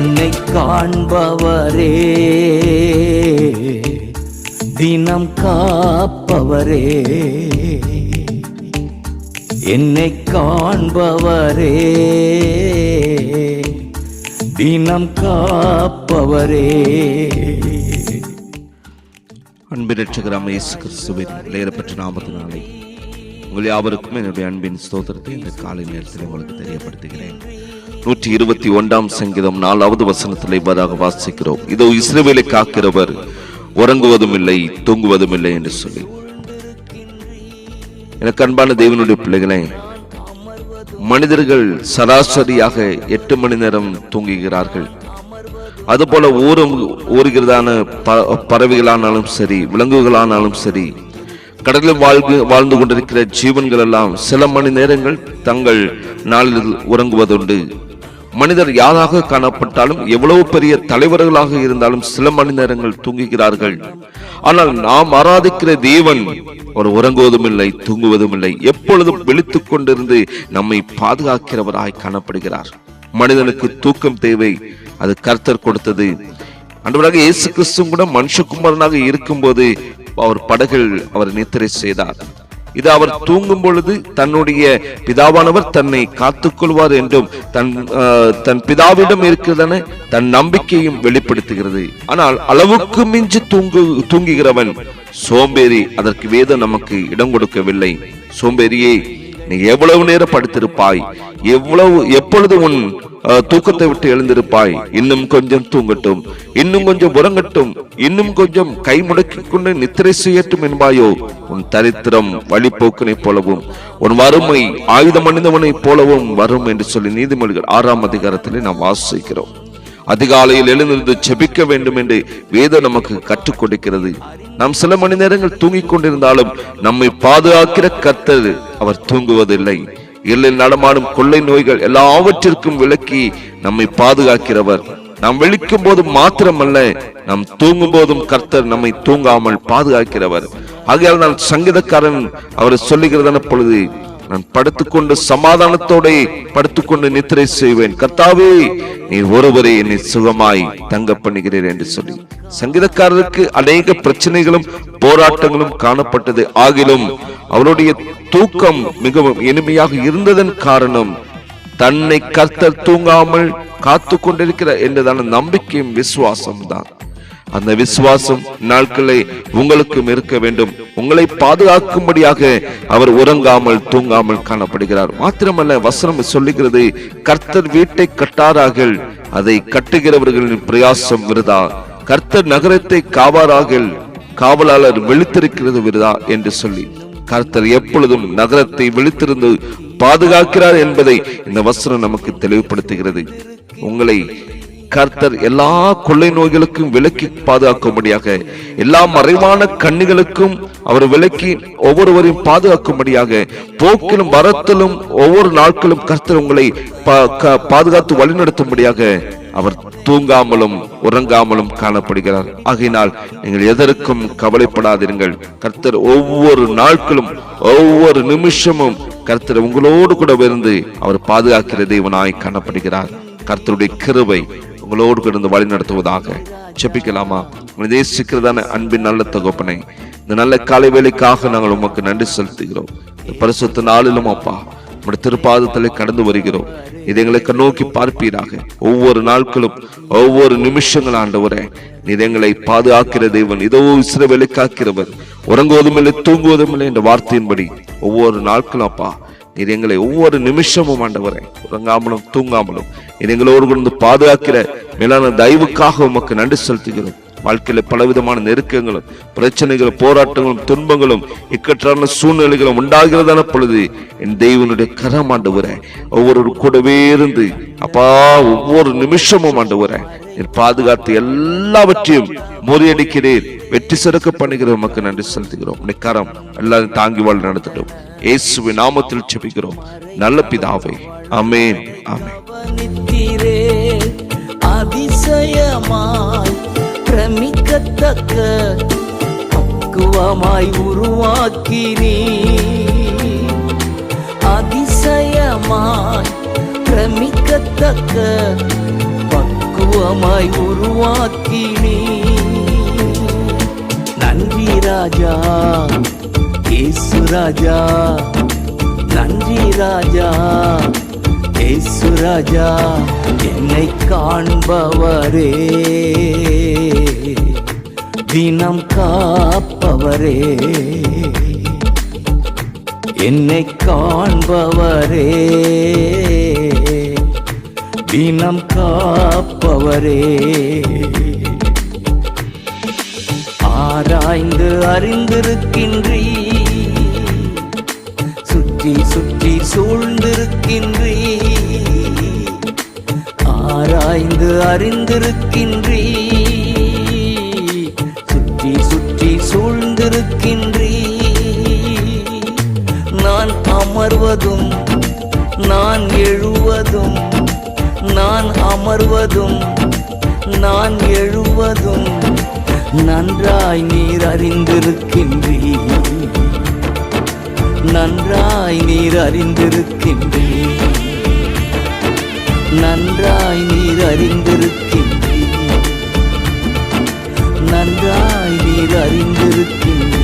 என்னை காண்பவரே. தினம் காப்பவரே. என்னை காண்பவரே. தினம் காப்பவரே. அன்பின் ரட்சகராம இயேசு கிறிஸ்துவின் பெற்ற நாமத்தினாலே உங்கள் யாவருக்கும் என்னுடைய அன்பின் ஸ்தோத்திரத்தை இந்த காலை நேரத்தில் உங்களுக்கு தெரியப்படுத்துகிறேன். நூற்றி இருபத்தி ஒன்றாம் சங்கீதம் நாலாவது வசனத்தில் இவ்வாறாக வாசிக்கிறோம். இதோ இஸ்ரேவேலை காக்கிறவர் உறங்குவதும் இல்லை தூங்குவதும் இல்லை என்று சொல்லி. எனக்கு அன்பான தேவனுடைய பிள்ளைகளே மனிதர்கள் சராசரியாக எட்டு மணி நேரம் தூங்குகிறார்கள். அதுபோல ஊரும் ஊறுகிறதான ப- பறவைகளானாலும் சரி விலங்குகளானாலும் சரி கடலில் வாழ்ந்து வாழ்ந்து கொண்டிருக்கிற ஜீவன்கள் எல்லாம் சில மணி நேரங்கள் தங்கள் நாளில் உறங்குவதுண்டு. மனிதர் யாராக காணப்பட்டாலும் எவ்வளவு பெரிய தலைவர்களாக இருந்தாலும் சில மணி நேரங்கள் தூங்குகிறார்கள். ஆனால் நாம் ஆராதிக்கிற தேவன் ஒரு உறங்குவதும் இல்லை தூங்குவதும் இல்லை எப்பொழுதும் விழித்துக் கொண்டிருந்து நம்மை பாதுகாக்கிறவராய் காணப்படுகிறார். மனிதனுக்கு தூக்கம் தேவை அது கர்த்தர் கொடுத்தது. அன்றுவராக இயேசு கிறிஸ்து கூட மனுஷகுமாரனாக இருக்கும்போது அவர் படகில் அவர் நித்திரை செய்தார். இது அவர் தூங்கும் பொழுது தன்னுடைய பிதாவானவர் தன்னை காத்துக்கொள்வார் என்றும் தன் ஆஹ், தன் பிதாவிடம் இருக்கிறதன தன் நம்பிக்கையும் வெளிப்படுத்துகிறது. ஆனால் அளவுக்கு மிஞ்சி தூங்கு தூங்குகிறவன் சோம்பேறி அதற்கு வேதம் நமக்கு இடம் கொடுக்கவில்லை. சோம்பேறியே நீ எவ்வளவு நேரம் படுத்திருப்பாய்? எவ்வளவு எப்பொழுது உன் தூக்கத்தை விட்டு எழுந்திருப்பாய். இன்னும் கொஞ்சம் தூங்கட்டும். இன்னும் கொஞ்சம் உறங்கட்டும். இன்னும் கொஞ்சம் கை முடக்கி கொண்டு நித்திரை செய்யட்டும் என்பாயோ உன் தரித்திரம் வழிபோக்கனைப் போலவும் உன் வறுமை ஆயுதம் அணிந்தவனைப் போலவும் வரும் என்று சொல்லி நீதிமொழிகள் ஆறாம் அதிகாரத்திலே நாம் வாசிக்கிறோம். அதிகாலையில் எழுந்திருந்து ஜெபிக்க வேண்டும் என்று வேதம் நமக்கு கற்றுக் கொடுக்கிறது. நாம் சில மணி நேரங்கள் தூங்கிக் கொண்டிருந்தாலும் நம்மை பாதுகாக்கிற கத்தது அவர் தூங்குவதில்லை. இல்லில் நடமாடும் கொள்ளை நோய்கள் எல்லாவற்றிற்கும் விலக்கி நம்மை பாதுகாக்கிறவர். நாம் விழிக்கும் போது மாத்திரமல்ல நாம் தூங்கும் போதும் கர்த்தர் நம்மை தூங்காமல் பாதுகாக்கிறவர். ஆகையால் நான் சங்கீதக்காரன் அவர் சொல்லுகிறதான பொழுது நான் படுத்துக்கொண்டு சமாதானத்தோட படுத்துக்கொண்டு நித்திரை செய்வேன். கர்த்தாவே நீ ஒருவரை என்னை சுகமாய் தங்க பண்ணுகிறீர் என்று சொல்லி. சங்கீதக்காரருக்கு அநேக பிரச்சனைகளும் போராட்டங்களும் காணப்பட்டது. ஆகிலும் அவருடைய தூக்கம் மிகவும் இனிமையாக இருந்ததன் காரணம் தன்னை கர்த்தர் தூங்காமல் காத்து கொண்டிருக்கிற என்றதான நம்பிக்கையும் விசுவாசம் தான். அந்த விசுவாசம் நாட்களை உங்களுக்கும் இருக்க வேண்டும். உங்களை பாதுகாக்கும்படியாக அவர் உறங்காமல் தூங்காமல் காணப்படுகிறார். மாத்திரமல்ல வசனம் சொல்லுகிறது கர்த்தர் வீட்டை கட்டாரார்கள் அதை கட்டுகிறவர்களின் பிரயாசம் விருதா? கர்த்தர் நகரத்தை காவாரார்கள் காவலாளர் விழித்திருக்கிறது விருதா என்று சொல்லி கர்த்தர் எப்பொழுதும் நகரத்தை விழித்திருந்து பாதுகாக்கிறார் என்பதை இந்த வசனம் நமக்கு தெளிவுபடுத்துகிறது. உங்களை கர்த்தர் எல்லா கொள்ளை நோய்களுக்கும் விலக்கி பாதுகாக்கும்படியாக எல்லா மறைவான கண்ணிகளுக்கும் அவர் விலக்கி ஒவ்வொருவரையும் பாதுகாக்கும்படியாக போக்கிலும் வரத்திலும் ஒவ்வொரு நாட்களும் கர்த்தர் உங்களை பா- க- பாதுகாத்து வழிநடத்தும்படியாக அவர் தூங்காமலும் உறங்காமலும் காணப்படுகிறார். ஆகையினால் நீங்கள் எதற்கும் கவலைப்படாதிருங்கள். கர்த்தர் ஒவ்வொரு நாட்களும் ஒவ்வொரு நிமிஷமும் கர்த்தர் உங்களோடு கூட இருந்து அவர் பாதுகாக்கிற தேவனாய் காணப்படுகிறார். கர்த்தருடைய கிருவை உங்களோடு கூட இருந்து வழி நடத்துவதாக செப்பிக்கலாமா உங்களை நேசிக்கிறதான அன்பின் நல்ல தகப்பனை இந்த நல்ல காலை வேலைக்காக நாங்கள் உமக்கு நன்றி செலுத்துகிறோம். இந்த பரிசுத்த நாளிலும் அப்பா உடைய திருப்பாதத்தில் கடந்து வருகிறோம். இதை எங்களை நோக்கி பார்ப்பீராக. ஒவ்வொரு நாட்களும் ஒவ்வொரு நிமிஷங்கள் ஆண்டவரே இது எங்களை பாதுகாக்கிற தேவன். இதோ இஸ்ரவேலை காக்கிறவர் உறங்குவதும் இல்லை தூங்குவதும் இல்லை என்ற வார்த்தையின்படி ஒவ்வொரு நாட்களும் அப்பா நீர் எங்களை ஒவ்வொரு நிமிஷமும் ஆண்டவரே உறங்காமலும் தூங்காமலும் நீர் எங்களோடு கொண்டு பாதுகாக்கிற மேலான தயவுக்காக உமக்கு நன்றி செலுத்துகிறோம். வாழ்க்கையில பலவிதமான நெருக்கங்களும் பிரச்சனைகளும் போராட்டங்களும் துன்பங்களும் இக்கற்றான சூழ்நிலைகளும் உண்டாகிறதான பொழுது என் தெய்வனுடைய கரம் ஆண்டவரே ஒவ்வொரு கூடவே இருந்து அப்பா ஒவ்வொரு நிமிஷமும் ஆண்டவரே நீர் பாதுகாத்து எல்லாவற்றையும் முறியடிக்கிறேன் வெற்றி சிறக்க பண்ணுகிற மக்கள் நன்றி செலுத்துகிறோம். உடைய கரம் எல்லாரும் தாங்கி வாழ் நடத்திட்டோம். இயேசுவை நாமத்தில் செபிக்கிறோம் நல்ல பிதாவை. அமேன் அமேன் அதிசயமாய் பிரமிக்கத்தக்க பக்குவமாய் உருவாக்கினீ. அதிசயமாய் பிரமிக்கத்தக்க பக்குவமாய் ரூபமாய் உருவாக்கினே. நன்றி ராஜா இயேசு ராஜா. நன்றி ராஜா. இயேசு ராஜா என்னை காண்பவரே. தினம் காப்பவரே. என்னை காண்பவரே. தினம் காப்பவரே. ஆராய்ந்து அறிந்திருக்கின்றீ அறிந்திருக்கின்றீ சுற்றி சுற்றி சூழ்ந்திருக்கின்றீ நான் அமர்வதும் நான் எழுவதும் நான் அமர்வதும் நான் எழுவதும் நன்றாய் நீர் அறிந்திருக்கின்றீ நன்றாய் நீர் அறிந்திருக்கின்றீ நன்றாய் நீர் அறிந்து அறிந்திருக்கின்ற